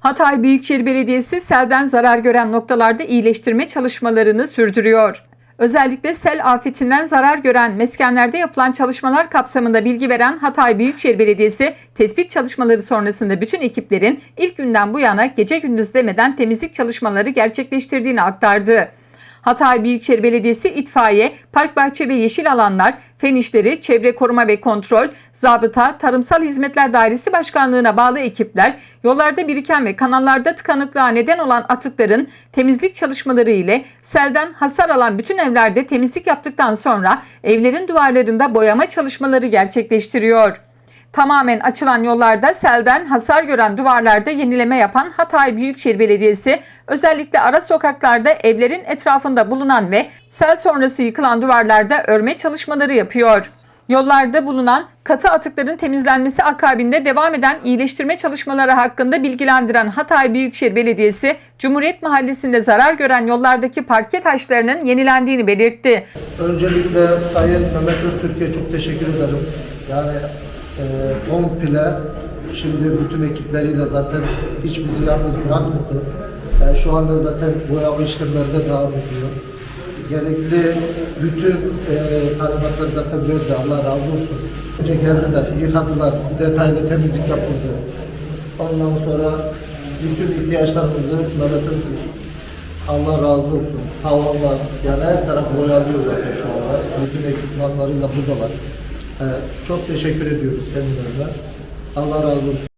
Hatay Büyükşehir Belediyesi selden zarar gören noktalarda iyileştirme çalışmalarını sürdürüyor. Özellikle sel afetinden zarar gören meskenlerde yapılan çalışmalar kapsamında bilgi veren Hatay Büyükşehir Belediyesi tespit çalışmaları sonrasında bütün ekiplerin ilk günden bu yana gece gündüz demeden temizlik çalışmaları gerçekleştirdiğini aktardı. Hatay Büyükşehir Belediyesi İtfaiye, Park Bahçe ve Yeşil Alanlar, Fen İşleri, Çevre Koruma ve Kontrol, Zabıta, Tarımsal Hizmetler Dairesi Başkanlığı'na bağlı ekipler, yollarda biriken ve kanallarda tıkanıklığa neden olan atıkların temizlik çalışmaları ile selden hasar alan bütün evlerde temizlik yaptıktan sonra evlerin duvarlarında boyama çalışmaları gerçekleştiriyor. Tamamen açılan yollarda selden hasar gören duvarlarda yenileme yapan Hatay Büyükşehir Belediyesi özellikle ara sokaklarda evlerin etrafında bulunan ve sel sonrası yıkılan duvarlarda örme çalışmaları yapıyor. Yollarda bulunan katı atıkların temizlenmesi akabinde devam eden iyileştirme çalışmaları hakkında bilgilendiren Hatay Büyükşehir Belediyesi, Cumhuriyet Mahallesi'nde zarar gören yollardaki parke taşlarının yenilendiğini belirtti. Öncelikle Sayın Mehmet Öztürk'e çok teşekkür ederim. Yani e, komple şimdi bütün ekipleriyle zaten hiç bizi yalnız bırakmadı. Yani şu anda zaten boyama işlemleri de devam ediyor. Gerekli bütün e, talimatları zaten verdi. Allah razı olsun. Önce geldiler, yıkadılar, detaylı temizlik yapıldı. Ondan sonra bütün ihtiyaçlarımızı Mehmet Öztürk Allah razı olsun. Tavanlar, yani her taraf boyalıyor zaten şu anda. Bütün ekipmanlarıyla buradalar. Evet, çok teşekkür ediyoruz kendilerine. Allah razı olsun.